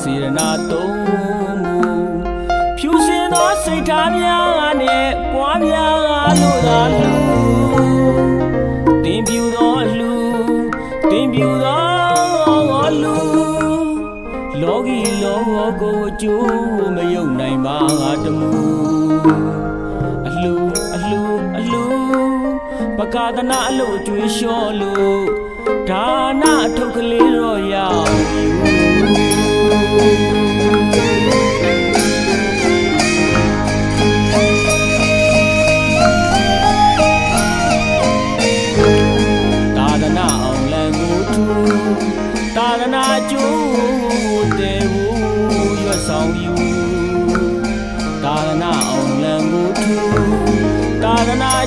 ရစေရနာသုံးမူဖြူစင်သောစိတ်ထားများနဲ့ပွားများလို့သာလူတင်ပြူသောလူတင်ပြူသောလူလောကီလောကိုအကျိုးမယုံနိုင်ပါတမူအလှအလှအလှပကာဒနာအလို့ကျွေးလျှော်လို့ဒါနအထုပ်ကလေးတော့ရ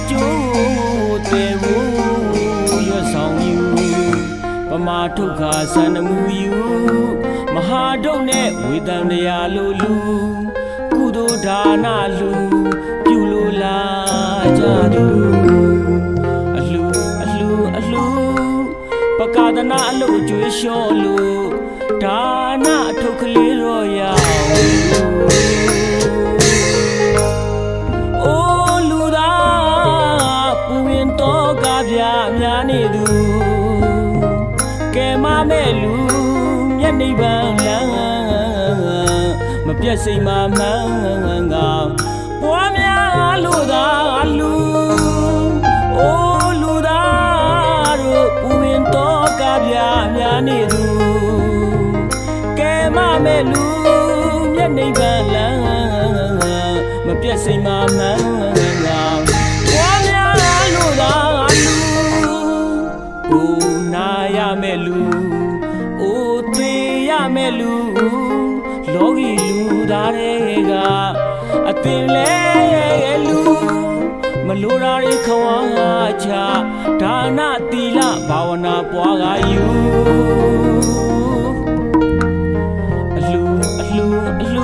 ကျိုးတေဘူးရွတ်ဆောင်ယူပမာထုခာသန္နမူယူမဟာဒုတ်နဲ့ဝေတံတရားလိုလူကုသိုလ်ဒါနလူပြုလိုလာကြသူအလှအလှအလှပကာဒနာအလို့ကျွေးလျှော်လို့ဒါနအထုပ်ကလေးတော့ရအိုး ပြများနေသူကဲမမဲ့လူမျက်နှိပ်ပံလန်းမပြတ်စိမ်မမှန်းကပွားများလို့သာလူအိုးလူသားတို့ပူရင်တော့ကပြများနေသူကဲမမဲ့လူမျက်နှိပ်ပံလန်းမပြတ်စိမ်မမှန်း အိုးနာရမဲ့လူအိုးသေးရမဲ့လူလောကီလူသားတွေကအသင်လဲလူမလိုတာတွေခွန်အားချဒါနသီလဘာဝနာပွားကယူအလှအလှအလှ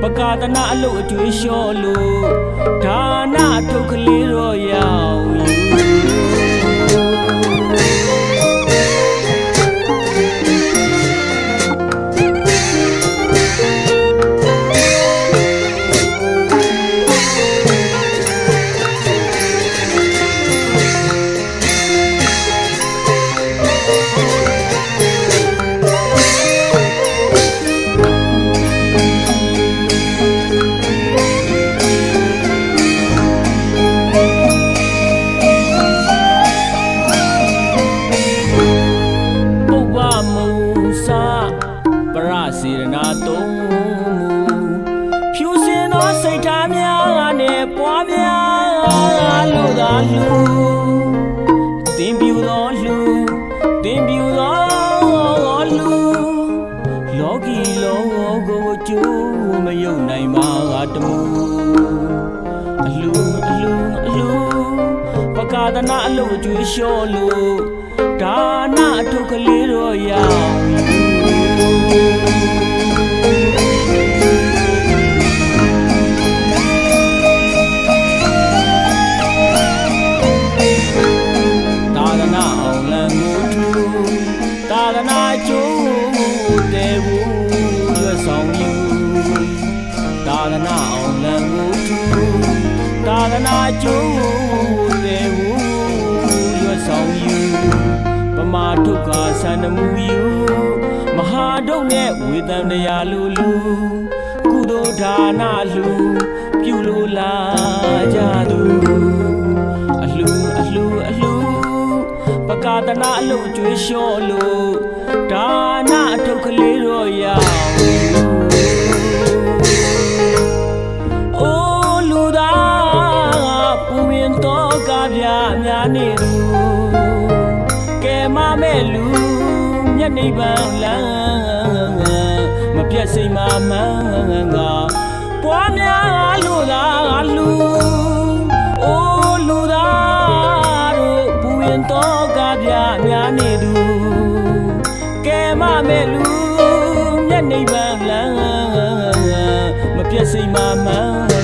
ပကာဒနာအလို့အကျွေးလျှော်လို့ဒါနထုတ်ကလေးတော့ရောက်ယူ ရစေရနာသုံးမူဖြူစင်သောစိတ်ထားများနဲ့ပွားများလို့သာလူတင်ပြူသောလူတင်ပြူသောလူလောကီလောကိုကျိုးမယုံနိုင်ပါတမူအလူအလူအလူပကာဒနာအလို့ကျွေးလျှော်လို့ဒါနအထုပ်ကလေးတော့ရောက် နာကျိုးတေဘူးရွတ်ဆောင်ယူပမာဒုက္ခဆန္ဒမူယူမဟာဒုတ်နဲ့ဝေတံတရားလူလူကုသိုလ်ဒါနလူပြုလိုလာကြသူအလှအလှအလှပကာတနာအလို့ကျွေးလျှော်လို့ဒါ မျက်နှိပ်ပံလန်းမပြတ်စိမ်မမှန်းငါပွားများလို့သာလူအိုးလူသားတို့ပူရင်တော့ကပြများနေသူကဲမမဲ့လူမျက်နှိပ်ပံလန်းမပြတ်စိမ်မမှန်း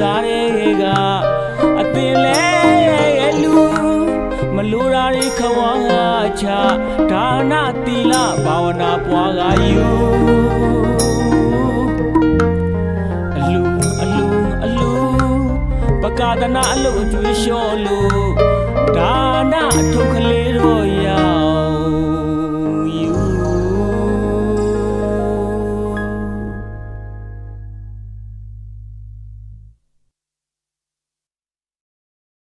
သားတွေကအသင်လဲလူမလိုတာတွေခဝါချဒါနသီလဘာဝနာပွားကယူအလူအလူအလူပကာဒနာအလို့အကျွေးလျှော်လို့ဒါနအထုပ်ကလေး